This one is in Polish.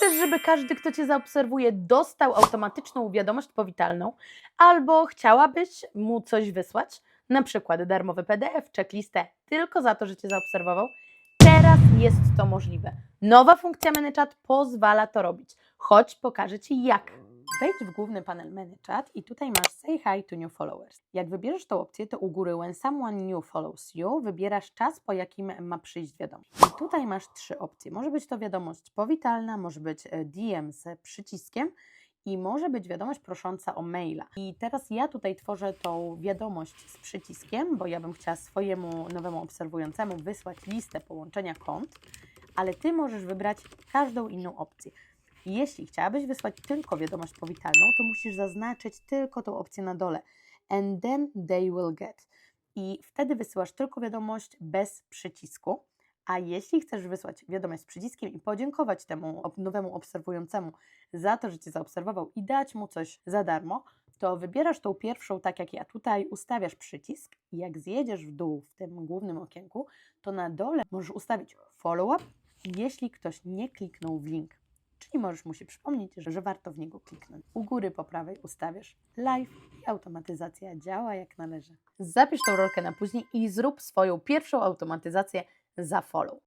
Chcesz, żeby każdy, kto Cię zaobserwuje, dostał automatyczną wiadomość powitalną, albo chciałabyś mu coś wysłać, na przykład darmowy PDF, checklistę, tylko za to, że Cię zaobserwował? Teraz jest to możliwe. Nowa funkcja ManyChat pozwala to robić. Chodź, pokażę Ci jak. Wejdź w główny panel ManyChat i tutaj masz Say Hi to New Followers. Jak wybierzesz tą opcję, to u góry When Someone New Follows You wybierasz czas, po jakim ma przyjść wiadomość. I tutaj masz trzy opcje. Może być to wiadomość powitalna, może być e, DM z przyciskiem i może być wiadomość prosząca o maila. I teraz ja tutaj tworzę tą wiadomość z przyciskiem, bo ja bym chciała swojemu nowemu obserwującemu wysłać listę połączenia kont, ale Ty możesz wybrać każdą inną opcję. Jeśli chciałabyś wysłać tylko wiadomość powitalną, to musisz zaznaczyć tylko tą opcję na dole. And then they will get. I wtedy wysyłasz tylko wiadomość bez przycisku. A jeśli chcesz wysłać wiadomość z przyciskiem i podziękować temu nowemu obserwującemu za to, że Cię zaobserwował i dać mu coś za darmo, to wybierasz tą pierwszą, tak jak ja tutaj, ustawiasz przycisk i jak zjedziesz w dół w tym głównym okienku, to na dole możesz ustawić follow-up, jeśli ktoś nie kliknął w link. Czyli możesz mu się przypomnieć, że, że warto w niego kliknąć. U góry po prawej ustawiasz live i automatyzacja działa jak należy. Zapisz tą rolkę na później i zrób swoją pierwszą automatyzację za follow.